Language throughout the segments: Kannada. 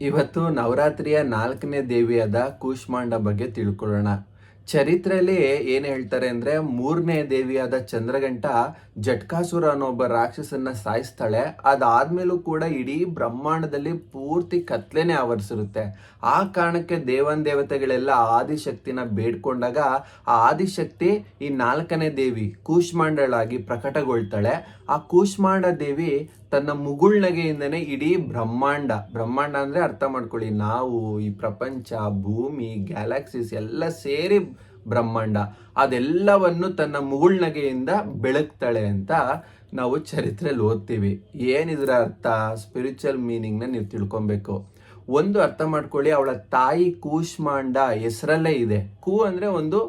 ಇವತ್ತು ನವರಾತ್ರಿಯ ನಾಲ್ಕನೇ ದೇವಿಯಾದ ಕೂಷ್ಮಾಂಡ ಬಗ್ಗೆ ತಿಳ್ಕೊಳ್ಳೋಣ. ಚರಿತ್ರೆಯಲ್ಲಿ ಏನ್ ಹೇಳ್ತಾರೆ ಅಂದ್ರೆ ಮೂರನೇ ದೇವಿಯಾದ ಚಂದ್ರಗಂಟ ಜಟ್ಕಾಸುರ ಅನ್ನೋ ಒಬ್ಬ ರಾಕ್ಷಸನ್ನ ಸಾಯಿಸ್ತಾಳೆ. ಅದಾದ್ಮೇಲೂ ಕೂಡ ಇಡೀ ಬ್ರಹ್ಮಾಂಡದಲ್ಲಿ ಪೂರ್ತಿ ಕತ್ಲೆನೆ ಆವರಿಸಿರುತ್ತೆ. ಆ ಕಾರಣಕ್ಕೆ ದೇವನ್ ದೇವತೆಗಳೆಲ್ಲ ಆದಿಶಕ್ತಿನ ಬೇಡ್ಕೊಂಡಾಗ ಆ ಆದಿಶಕ್ತಿ ಈ ನಾಲ್ಕನೇ ದೇವಿ ಕೂಷ್ಮಾಂಡಳಾಗಿ ಪ್ರಕಟಗೊಳ್ತಾಳೆ. ಆ ಕೂಷ್ಮಾಂಡ ದೇವಿ ತನ್ನ ಮುಗುಳ್ನಗೆಯಿಂದನೇ ಇಡೀ ಬ್ರಹ್ಮಾಂಡ ಬ್ರಹ್ಮಾಂಡ ಅಂದ್ರೆ ಅರ್ಥ ಮಾಡ್ಕೊಳ್ಳಿ, ನಾವು ಈ ಪ್ರಪಂಚ, ಭೂಮಿ, ಗ್ಯಾಲಕ್ಸೀಸ್ ಎಲ್ಲ ಸೇರಿ ಬ್ರಹ್ಮಾಂಡ. ಅದೆಲ್ಲವನ್ನು ತನ್ನ ಮುಗುಳ್ನಗೆಯಿಂದ ಬೆಳಗ್ತಾಳೆ ಅಂತ ನಾವು ಚರಿತ್ರೆಯಲ್ಲಿ ಓದ್ತೀವಿ. ಏನಿದ್ರ ಅರ್ಥ? ಸ್ಪಿರಿಚುವಲ್ ಮೀನಿಂಗ್ನ ನೀವು ತಿಳ್ಕೊಬೇಕು. ಒಂದು ಅರ್ಥ ಮಾಡ್ಕೊಳ್ಳಿ, ಅವಳ ತಾಯಿ ಕೂಷ್ಮಾಂಡ ಹೆಸರಲ್ಲೇ ಇದೆ. ಕೂ ಅಂದ್ರೆ ಒಂದು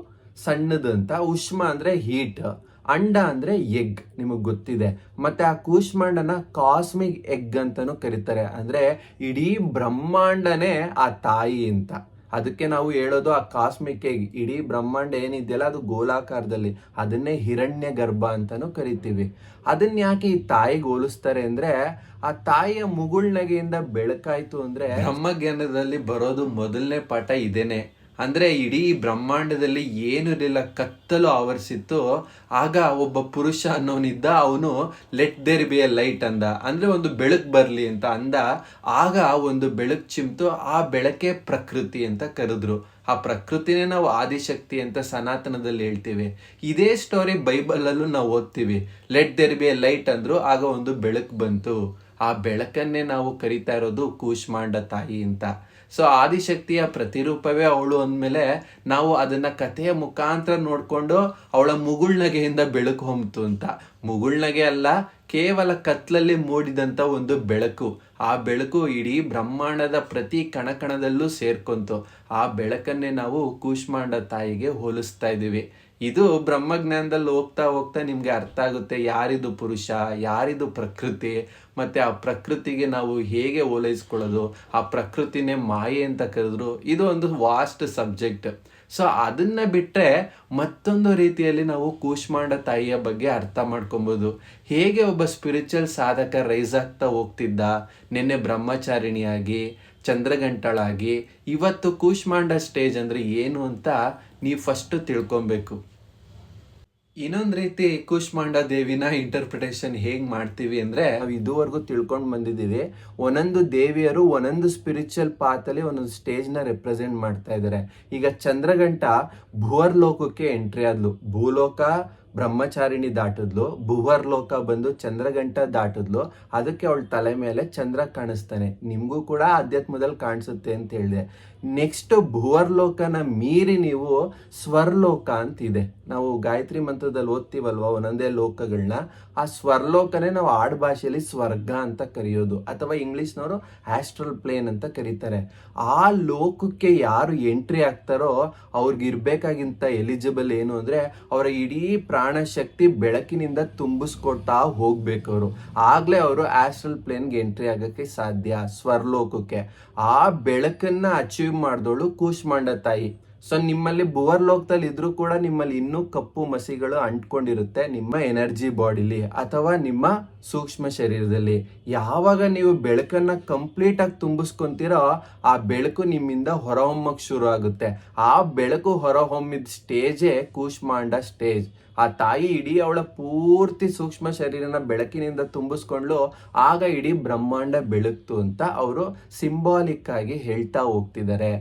ಸಣ್ಣದಂತ ಉಷ್ಮ ಅಂದ್ರೆ ಹೀಟ್, ಅಂಡ ಅಂದ್ರೆ ಎಗ್ ನಿಮಗೆ ಗೊತ್ತಿದೆ. ಮತ್ತೆ ಆ ಕೂಷ್ಮಾಂಡನ ಕಾಸ್ಮಿಕ್ ಎಗ್ ಅಂತಲೂ ಕರೀತಾರೆ. ಅಂದ್ರೆ ಇಡೀ ಬ್ರಹ್ಮಾಂಡನೇ ಆ ತಾಯಿ ಅಂತ. ಅದಕ್ಕೆ ನಾವು ಹೇಳೋದು ಆ ಕಾಸ್ಮಿಕ್ ಎಗ್ ಇಡೀ ಬ್ರಹ್ಮಾಂಡ ಏನಿದೆಯಲ್ಲ ಅದು ಗೋಲಾಕಾರದಲ್ಲಿ, ಅದನ್ನೇ ಹಿರಣ್ಯ ಗರ್ಭ ಅಂತಲೂ ಕರಿತೀವಿ. ಅದನ್ನ ಯಾಕೆ ಈ ತಾಯಿಗೆ ಹೋಲಿಸ್ತಾರೆ ಅಂದ್ರೆ, ಆ ತಾಯಿಯ ಮುಗುಳ್ನಗೆಯಿಂದ ಬೆಳಕಾಯ್ತು ಅಂದ್ರೆ ಬ್ರಹ್ಮಜ್ಞಾನದಲ್ಲಿ ಬರೋದು ಮೊದಲನೇ ಪಾಠ ಇದೇನೆ. ಅಂದ್ರೆ ಇಡೀ ಬ್ರಹ್ಮಾಂಡದಲ್ಲಿ ಏನು ಇರಲಿಲ್ಲ, ಕತ್ತಲು ಆವರಿಸಿತ್ತು. ಆಗ ಒಬ್ಬ ಪುರುಷ ಅನ್ನೋನಿದ್ದ, ಅವನು let there be a light ಅಂದ. ಅಂದ್ರೆ ಒಂದು ಬೆಳಕು ಬರಲಿ ಅಂತ ಅಂದ. ಆಗ ಒಂದು ಬೆಳಕು ಚಿಮ್ತು. ಆ ಬೆಳಕೆ ಪ್ರಕೃತಿ ಅಂತ ಕರೆದ್ರು. ಆ ಪ್ರಕೃತಿನೇ ನಾವು ಆದಿಶಕ್ತಿ ಅಂತ ಸನಾತನದಲ್ಲಿ ಹೇಳ್ತೀವಿ. ಇದೇ ಸ್ಟೋರಿ ಬೈಬಲಲ್ಲೂ ನಾವು ಓದ್ತೀವಿ. Let there be a light ಅಂದ್ರು. ಆಗ ಒಂದು ಬೆಳಕು ಬಂತು. ಆ ಬೆಳಕನ್ನೇ ನಾವು ಕರಿತಾ ಇರೋದು ಕೂಷ್ಮಾಂಡ ತಾಯಿ ಅಂತ. ಸೊ ಆದಿಶಕ್ತಿಯ ಪ್ರತಿರೂಪವೇ ಅವಳು ಅಂದಮೇಲೆ ನಾವು ಅದನ್ನ ಕಥೆಯ ಮುಖಾಂತರ ನೋಡಿಕೊಂಡು ಅವಳ ಮುಗುಳ್ನಗೆಯಿಂದ ಬೆಳಕು ಹೊಮ್ತು ಅಂತ. ಮುಗುಳ್ನಗೆ ಅಲ್ಲ, ಕೇವಲ ಕತ್ಲಲ್ಲಿ ಮೂಡಿದಂಥ ಒಂದು ಬೆಳಕು. ಆ ಬೆಳಕು ಇಡೀ ಬ್ರಹ್ಮಾಂಡದ ಪ್ರತಿ ಕಣಕಣದಲ್ಲೂ ಸೇರ್ಕೊಂತು. ಆ ಬೆಳಕನ್ನೇ ನಾವು ಕೂಷ್ಮಾಂಡ ತಾಯಿಗೆ ಹೋಲಿಸ್ತಾ ಇದ್ದೀವಿ. ಇದು ಬ್ರಹ್ಮಜ್ಞಾನದಲ್ಲಿ ಹೋಗ್ತಾ ಹೋಗ್ತಾ ನಿಮಗೆ ಅರ್ಥ ಆಗುತ್ತೆ ಯಾರಿದು ಪುರುಷ, ಯಾರಿದು ಪ್ರಕೃತಿ, ಮತ್ತೆ ಆ ಪ್ರಕೃತಿಗೆ ನಾವು ಹೇಗೆ ಓಲೈಸ್ಕೊಳ್ಳೋದು, ಆ ಪ್ರಕೃತಿನೇ ಮಾಯೆ ಅಂತ ಕರೆದ್ರು, ಇದು ಒಂದು ವಾಸ್ಟ್ ಸಬ್ಜೆಕ್ಟ್ ಸೊ ಅದನ್ನ ಬಿಟ್ಟರೆ ಮತ್ತೊಂದು ರೀತಿಯಲ್ಲಿ ನಾವು ಕೂಷ್ಮಾಂಡ ತಾಯಿಯ ಬಗ್ಗೆ ಅರ್ಥ ಮಾಡ್ಕೊಬೋದು. ಹೇಗೆ ಒಬ್ಬ ಸ್ಪಿರಿಚುವಲ್ ಸಾಧಕ ರೈಸ್ ಆಗ್ತಾ ಹೋಗ್ತಿದ್ದ, ನಿನ್ನೆ ಬ್ರಹ್ಮಚಾರಿಣಿಯಾಗಿ, ಚಂದ್ರಗಂಟಳಾಗಿ, ಇವತ್ತು ಕೂಶ್ಮಾಂಡ ಸ್ಟೇಜ್ ಅಂದ್ರೆ ಏನು ಅಂತ ನೀವು ಫಸ್ಟ್ ತಿಳ್ಕೊಬೇಕು. ಇನ್ನೊಂದು ರೀತಿ ಕುಶ್ಮಾಂಡ ದೇವಿನ ಇಂಟರ್ಪ್ರಿಟೇಷನ್ ಹೇಗೆ ಮಾಡ್ತೀವಿ ಅಂದರೆ, ನಾವು ಇದುವರೆಗೂ ತಿಳ್ಕೊಂಡು ಬಂದಿದ್ದೀವಿ. ಒಂದೊಂದು ದೇವಿಯರು ಒಂದೊಂದು ಸ್ಪಿರಿಚುವಲ್ ಪಾತಲ್ಲಿ ಒಂದೊಂದು ಸ್ಟೇಜ್ನ ರೆಪ್ರೆಸೆಂಟ್ ಮಾಡ್ತಾ ಇದ್ದಾರೆ. ಈಗ ಚಂದ್ರಗಂಟ ಭುವರ್ ಲೋಕಕ್ಕೆ ಎಂಟ್ರಿ ಆದ್ಲು. ಭೂಲೋಕ ಬ್ರಹ್ಮಚಾರಿಣಿ ದಾಟಿದ್ಲು, ಭುವರ್ ಲೋಕ ಬಂದು ಚಂದ್ರಗಂಟ ದಾಟಿದ್ಲು, ಅದಕ್ಕೆ ಅವಳ ತಲೆ ಮೇಲೆ ಚಂದ್ರ ಕಾಣಿಸ್ತಾನೆ. ನಿಮಗೂ ಕೂಡ ಅಧ್ಯಾತ್ಮದಲ್ಲಿ ಕಾಣಿಸುತ್ತೆ ಅಂತ ಹೇಳಿದೆ. ನೆಕ್ಸ್ಟ್ ಭುವರ್ ಲೋಕನ ಮೀರಿ ನೀವು ಸ್ವರ್ಲೋಕ ಅಂತಿದೆ. ನಾವು ಗಾಯತ್ರಿ ಮಂತ್ರದಲ್ಲಿ ಓದ್ತೀವಲ್ವ ಒಂದೊಂದೇ ಲೋಕಗಳನ್ನ ಆ ಸ್ವರ್ಲೋಕನೇ ನಾವು ಆಡುಭಾಷೆಯಲ್ಲಿ ಸ್ವರ್ಗ ಅಂತ ಕರೆಯೋದು ಅಥವಾ ಇಂಗ್ಲಿಷ್ನವರು ಆಸ್ಟ್ರಲ್ ಪ್ಲೇನ್ ಅಂತ ಕರೀತಾರೆ. ಆ ಲೋಕಕ್ಕೆ ಯಾರು ಎಂಟ್ರಿ ಆಗ್ತಾರೋ ಅವ್ರಿಗೆ ಇರಬೇಕಾಗಿಂತ ಎಲಿಜಿಬಲ್ ಏನು ಅಂದರೆ ಅವರ ಇಡೀ ಪ್ರಾಣಶಕ್ತಿ ಬೆಳಕಿನಿಂದ ತುಂಬಿಸ್ಕೊಡ್ತಾ ಹೋಗ್ಬೇಕು ಅವರು ಆಗಲೇ ಅವರು ಆಸ್ಟ್ರಲ್ ಪ್ಲೇನ್ಗೆ ಎಂಟ್ರಿ ಆಗೋಕ್ಕೆ ಸಾಧ್ಯ ಸ್ವರ್ಲೋಕಕ್ಕೆ. ಆ ಬೆಳಕನ್ನು ಅಚೀವ್ ಮಾಡಿದವಳು ಕೂಶ್ಮಾಂಡ ತಾಯಿ. ಸೊ ನಿಮ್ಮಲ್ಲಿ ಬುವರ್ ಲೋಕದಲ್ಲಿ ಇದ್ರೂ ಕೂಡ ನಿಮ್ಮಲ್ಲಿ ಇನ್ನೂ ಕಪ್ಪು ಮಸಿಗಳು ಅಂಟ್ಕೊಂಡಿರುತ್ತೆ ನಿಮ್ಮ ಎನರ್ಜಿ ಬಾಡಿಲಿ ಅಥವಾ ನಿಮ್ಮ ಸೂಕ್ಷ್ಮ ಶರೀರದಲ್ಲಿ. ಯಾವಾಗ ನೀವು ಬೆಳಕನ್ನ ಕಂಪ್ಲೀಟ್ ಆಗಿ ತುಂಬಿಸ್ಕೊಂತೀರೋ ಆ ಬೆಳಕು ನಿಮ್ಮಿಂದ ಹೊರಹೊಮ್ಮಕ್ ಶುರು ಆಗುತ್ತೆ. ಆ ಬೆಳಕು ಹೊರಹೊಮ್ಮಿದ ಸ್ಟೇಜೇ ಕೂಷ್ಮಾಂಡ ಸ್ಟೇಜ್. ಆ ತಾಯಿ ಇಡೀ ಅವಳ ಪೂರ್ತಿ ಸೂಕ್ಷ್ಮ ಶರೀರನ ಬೆಳಕಿನಿಂದ ತುಂಬಿಸ್ಕೊಂಡ್ಲು, ಆಗ ಇಡೀ ಬ್ರಹ್ಮಾಂಡ ಬೆಳಗ್ತು ಅಂತ ಅವರು ಸಿಂಬಾಲಿಕ್ ಆಗಿ ಹೇಳ್ತಾ ಹೋಗ್ತಿದ್ದಾರೆ.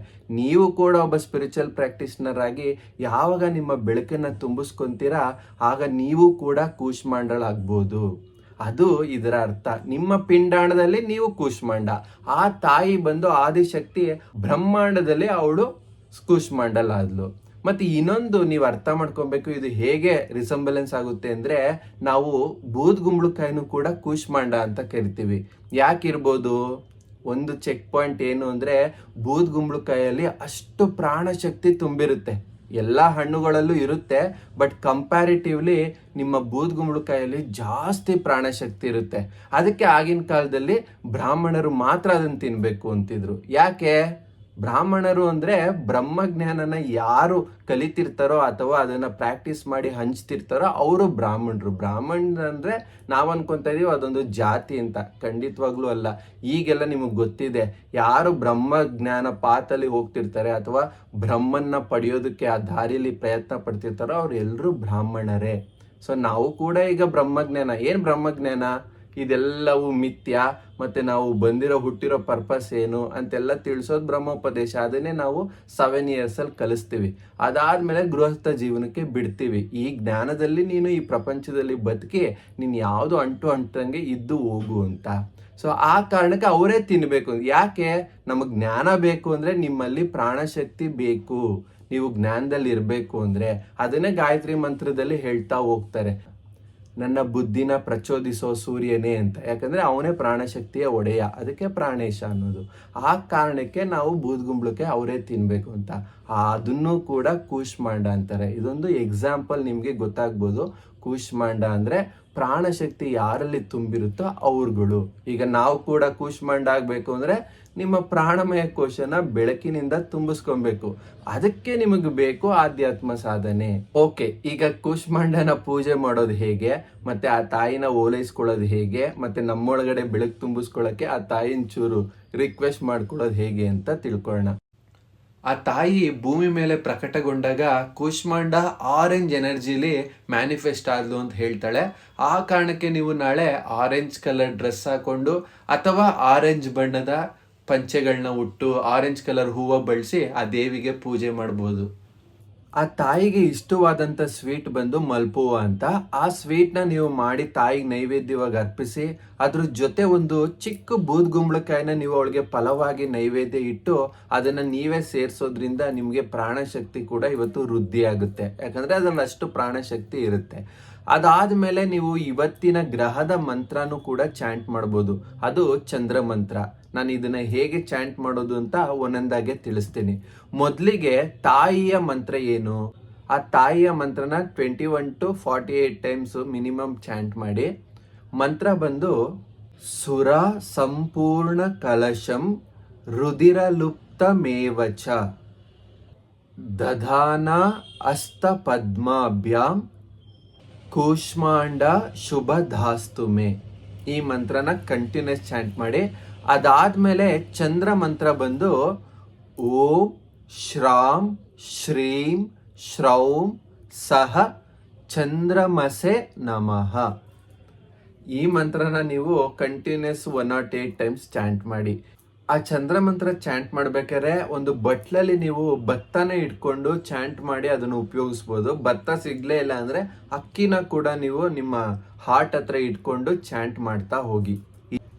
ನೀವು ಕೂಡ ಒಬ್ಬ ಸ್ಪಿರಿಚುವಲ್ ಪ್ರಾಕ್ಟೀಸ್ನರ್ ಆಗಿ ಯಾವಾಗ ನಿಮ್ಮ ಬೆಳಕನ್ನ ತುಂಬಿಸ್ಕೊಂತೀರಾ, ಆಗ ನೀವು ಕೂಡ ಕೂಶ್ಮಾಂಡಳಾಗ್ಬೋದು ಅದು ಇದರ ಅರ್ಥ. ನಿಮ್ಮ ಪಿಂಡಾಣದಲ್ಲಿ ನೀವು ಕೂಶ್ಮಾಂಡ ಆ ತಾಯಿ ಬಂದು ಆದಿಶಕ್ತಿ ಬ್ರಹ್ಮಾಂಡದಲ್ಲಿ ಅವಳು ಕೂಷ್ಮಾಂಡಲ್ ಆದ್ಲು ಮತ್ತೆ ಇನ್ನೊಂದು ನೀವು ಅರ್ಥ ಮಾಡ್ಕೊಬೇಕು, ಇದು ಹೇಗೆ ರಿಸಂಬಲೆನ್ಸ್ ಆಗುತ್ತೆ ಅಂದ್ರೆ, ನಾವು ಬೂದ್ ಗುಂಬಳಕಾಯಿನೂ ಕೂಡ ಕೂಶ್ಮಾಂಡ ಅಂತ ಕರಿತೀವಿ. ಯಾಕಿರ್ಬೋದು? ಒಂದು ಚೆಕ್ ಪಾಯಿಂಟ್ ಏನು ಅಂದ್ರೆ, ಬೂದ್ ಗುಂಬಳಕಾಯಲ್ಲಿ ಅಷ್ಟು ಪ್ರಾಣಶಕ್ತಿ ತುಂಬಿರುತ್ತೆ. ಎಲ್ಲ ಹಣ್ಣುಗಳಲ್ಲೂ ಇರುತ್ತೆ ಬಟ್ ಕಂಪ್ಯಾರಿಟಿವ್ಲಿ ನಿಮ್ಮ ಬೂದ್ ಗುಂಬಳಕಾಯಲ್ಲಿ ಜಾಸ್ತಿ ಪ್ರಾಣಶಕ್ತಿ ಇರುತ್ತೆ. ಅದಕ್ಕೆ ಆಗಿನ ಕಾಲದಲ್ಲಿ ಬ್ರಾಹ್ಮಣರು ಮಾತ್ರ ಅದನ್ನ ತಿನ್ನಬೇಕು ಅಂತಿದ್ರು. ಯಾಕೆ? ಬ್ರಾಹ್ಮಣರು ಅಂದ್ರೆ ಬ್ರಹ್ಮಜ್ಞಾನನ ಯಾರು ಕಲಿತಿರ್ತಾರೋ ಅಥವಾ ಅದನ್ನ ಪ್ರಾಕ್ಟೀಸ್ ಮಾಡಿ ಹಂಚ್ತಿರ್ತಾರೋ ಅವರು ಬ್ರಾಹ್ಮಣರು. ಬ್ರಾಹ್ಮಣರು ಅಂದರೆ ನಾವು ಅನ್ಕೊಂತ ಇದೀವಿ ಅದೊಂದು ಜಾತಿ ಅಂತ. ಖಂಡಿತವಾಗ್ಲೂ ಅಲ್ಲ. ಈಗೆಲ್ಲ ನಿಮಗೆ ಗೊತ್ತಿದೆ. ಯಾರು ಬ್ರಹ್ಮಜ್ಞಾನ ಪಾತಲ್ಲಿ ಹೋಗ್ತಿರ್ತಾರೆ ಅಥವಾ ಬ್ರಹ್ಮನ್ನ ಪಡೆಯೋದಕ್ಕೆ ಆ ದಾರಿಲಿ ಪ್ರಯತ್ನ ಪಡ್ತಿರ್ತಾರೋ ಅವರೆಲ್ಲರೂ ಬ್ರಾಹ್ಮಣರೇ. ಸೊ ನಾವು ಕೂಡ ಈಗ ಬ್ರಹ್ಮಜ್ಞಾನ. ಏನು ಬ್ರಹ್ಮಜ್ಞಾನ? ಇದೆಲ್ಲವೂ ಮಿಥ್ಯ, ಮತ್ತೆ ನಾವು ಬಂದಿರೋ ಹುಟ್ಟಿರೋ ಪರ್ಪಸ್ ಏನು ಅಂತೆಲ್ಲ ತಿಳಿಸೋದು ಬ್ರಹ್ಮೋಪದೇಶ. ಅದನ್ನೇ ನಾವು ಸೆವೆನ್ ಇಯರ್ಸ್ ಅಲ್ಲಿ ಕಲಿಸ್ತೀವಿ. ಅದಾದ್ಮೇಲೆ ಗೃಹಸ್ಥ ಜೀವನಕ್ಕೆ ಬಿಡ್ತೀವಿ. ಈ ಜ್ಞಾನದಲ್ಲಿ ನೀನು, ಈ ಪ್ರಪಂಚದಲ್ಲಿ ಬದುಕಿ, ನೀನು ಯಾವುದು ಅಂಟು ಅಂಟಂಗೆ ಇದ್ದು ಹೋಗು ಅಂತ. ಸೊ ಆ ಕಾರಣಕ್ಕೆ ಅವರೇ ತಿನ್ನಬೇಕು ಯಾಕೆ? ನಮಗೆ ಜ್ಞಾನ ಬೇಕು ಅಂದ್ರೆ ನಿಮ್ಮಲ್ಲಿ ಪ್ರಾಣಶಕ್ತಿ ಬೇಕು. ನೀವು ಜ್ಞಾನದಲ್ಲಿ ಇರಬೇಕು ಅಂದ್ರೆ. ಅದನ್ನೇ ಗಾಯತ್ರಿ ಮಂತ್ರದಲ್ಲಿ ಹೇಳ್ತಾ ಹೋಗ್ತಾರೆ. ನನ್ನ ಬುದ್ಧಿನ ಪ್ರಚೋದಿಸೋ ಸೂರ್ಯನೇ ಅಂತ. ಯಾಕಂದ್ರೆ ಅವನೇ ಪ್ರಾಣಶಕ್ತಿಯ ಒಡೆಯ. ಅದಕ್ಕೆ ಪ್ರಾಣೇಶ ಅನ್ನೋದು. ಆ ಕಾರಣಕ್ಕೆ ನಾವು ಬೂದ್ಗುಂಬ್ಳಕ್ಕೆ ಅವರೇ ತಿನ್ನಬೇಕು ಅಂತ. ಅದನ್ನು ಕೂಡ ಕೂಶ್ಮಾಂಡ ಅಂತಾರೆ. ಇದೊಂದು ಎಕ್ಸಾಂಪಲ್ ನಿಮಗೆ ಗೊತ್ತಾಗ್ಬೋದು. ಕೂಶ್ಮಾಂಡ ಅಂದ್ರೆ ಪ್ರಾಣಶಕ್ತಿ ಯಾರಲ್ಲಿ ತುಂಬಿರುತ್ತೋ ಅವ್ರುಗಳು. ಈಗ ನಾವು ಕೂಡ ಕೂಶ್ಮಂಡ್ ಆಗ್ಬೇಕು ಅಂದ್ರೆ ನಿಮ್ಮ ಪ್ರಾಣಮಯ ಕೋಶನ ಬೆಳಕಿನಿಂದ ತುಂಬಿಸ್ಕೊಬೇಕು. ಅದಕ್ಕೆ ನಿಮಗೆ ಬೇಕು ಆಧ್ಯಾತ್ಮ ಸಾಧನೆ. ಓಕೆ, ಈಗ ಕೂಶ್ಮಾಂಡನ ಪೂಜೆ ಮಾಡೋದು ಹೇಗೆ? ಮತ್ತೆ ಆ ತಾಯಿನ ಓಲೈಸ್ಕೊಳ್ಳೋದು ಹೇಗೆ? ಮತ್ತೆ ನಮ್ಮೊಳಗಡೆ ಬೆಳಕು ತುಂಬಿಸ್ಕೊಳ್ಳೋಕೆ ಆ ತಾಯಿನ ಚೂರು ರಿಕ್ವೆಸ್ಟ್ ಮಾಡ್ಕೊಳ್ಳೋದು ಹೇಗೆ ಅಂತ ತಿಳ್ಕೊಳ್ಳೋಣ. ಆ ತಾಯಿ ಭೂಮಿ ಮೇಲೆ ಪ್ರಕಟಗೊಂಡಾಗ ಕೂಷ್ಮಾಂಡ ಆರೆಂಜ್ ಎನರ್ಜಿಲಿ ಮ್ಯಾನಿಫೆಸ್ಟ್ ಆದ್ಲು ಅಂತ ಹೇಳ್ತಾಳೆ. ಆ ಕಾರಣಕ್ಕೆ ನೀವು ನಾಳೆ ಆರೆಂಜ್ ಕಲರ್ ಡ್ರೆಸ್ ಹಾಕೊಂಡು ಅಥವಾ ಆರೆಂಜ್ ಬಣ್ಣದ ಪಂಚೆಗಳನ್ನ ಉಟ್ಟು ಆರೆಂಜ್ ಕಲರ್ ಹೂವು ಬಳಸಿ ಆ ದೇವಿಗೆ ಪೂಜೆ ಮಾಡ್ಬೋದು. ಆ ತಾಯಿಗೆ ಇಷ್ಟವಾದಂಥ ಸ್ವೀಟ್ ಬಂದು ಮಲ್ಪುವ ಅಂತ. ಆ ಸ್ವೀಟ್ನ ನೀವು ಮಾಡಿ ತಾಯಿಗೆ ನೈವೇದ್ಯವಾಗಿ ಅರ್ಪಿಸಿ, ಅದ್ರ ಜೊತೆ ಒಂದು ಚಿಕ್ಕ ಬೂದ್ಗುಂಬಳಕಾಯಿನ ನೀವು ಅವಳಿಗೆ ಫಲವಾಗಿ ನೈವೇದ್ಯ ಇಟ್ಟು ಅದನ್ನು ನೀವೇ ಸೇರಿಸೋದ್ರಿಂದ ನಿಮಗೆ ಪ್ರಾಣಶಕ್ತಿ ಕೂಡ ಇವತ್ತು ವೃದ್ಧಿ ಆಗುತ್ತೆ. ಯಾಕಂದ್ರೆ ಅದರಲ್ಲಿ ಅಷ್ಟು ಪ್ರಾಣಶಕ್ತಿ ಇರುತ್ತೆ. ಅದಾದ್ಮೇಲೆ ನೀವು ಇವತ್ತಿನ ಗ್ರಹದ ಮಂತ್ರನೂ ಕೂಡ ಚಾಂಟ್ ಮಾಡ್ಬೋದು. ಅದು ಚಂದ್ರ ಮಂತ್ರ. ನಾನು ಇದನ್ನ ಹೇಗೆ ಚಾಂಟ್ ಮಾಡೋದು ಅಂತ ಒಂದೊಂದಾಗೆ ತಿಳಿಸ್ತೀನಿ. ಮೊದಲಿಗೆ ತಾಯಿಯ ಮಂತ್ರ ಏನು? ಆ ತಾಯಿಯ ಮಂತ್ರನ twenty one to forty eight times minimum chant ಮಾಡಿ. ಮಂತ್ರ ಬಂದು, ಸುರ ಸಂಪೂರ್ಣ ಕಲಶಂ ರುದಿರ ಲುಪ್ತ ಮೇವಚ ದಧಾನ ಅಸ್ತ ಪದ್ಮಾಭ್ಯಾಂ ಕೂಷ್ಮಾಂಡ ಶುಭ ಧಾಸ್ತುಮೆ ಈ ಮಂತ್ರನ ಕಂಟಿನ್ಯೂಸ್ ಚಾಂಟ್ ಮಾಡಿ. ಅದಾದ್ಮೇಲೆ ಚಂದ್ರ ಮಂತ್ರ ಬಂದು ಓಂ ಶ್ರಾಂ ಶ್ರೀಂ ಶ್ರೌಂ ಸಹ ಚಂದ್ರಮಸೆ ನಮಃ. ಈ ಮಂತ್ರನ ನೀವು continuous one naught eight times chant ಮಾಡಿ. ಆ ಚಂದ್ರ ಮಂತ್ರ ಚಾಂಟ್ ಮಾಡ್ಬೇಕಾದ್ರೆ ಒಂದು ಬಟ್ಲಲ್ಲಿ ನೀವು ಭತ್ತನ ಇಟ್ಕೊಂಡು ಚಾಂಟ್ ಮಾಡಿ ಅದನ್ನು ಉಪಯೋಗಿಸ್ಬೋದು. ಭತ್ತ ಸಿಗ್ಲೇ ಇಲ್ಲ ಅಂದರೆ ಅಕ್ಕಿನ ಕೂಡ ನೀವು ನಿಮ್ಮ ಹಾರ್ಟ್ ಹತ್ರ ಇಟ್ಕೊಂಡು ಚಾಂಟ್ ಮಾಡ್ತಾ ಹೋಗಿ.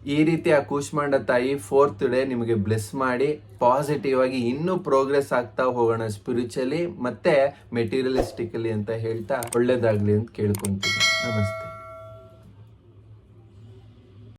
ಈ- ರೀತಿ ಆ ಕೂಷ್ಮಾಂಡ ತಾಯಿ ಫೋರ್ತ್ ಡೇ ನಿಮಗೆ ಬ್ಲೆಸ್ ಮಾಡಿ ಪಾಸಿಟಿವ್ ಆಗಿ ಇನ್ನೂ ಪ್ರೋಗ್ರೆಸ್ ಆಗ್ತಾ ಹೋಗೋಣ ಸ್ಪಿರಿಚುಲಿ ಮತ್ತೆ ಮೆಟೀರಿಯಲಿಸ್ಟಿಕಲಿ ಅಂತ ಹೇಳ್ತಾ ಒಳ್ಳೇದಾಗ್ಲಿ ಅಂತ ಕೇಳ್ಕೊಂತೀನಿ. ನಮಸ್ತೆ.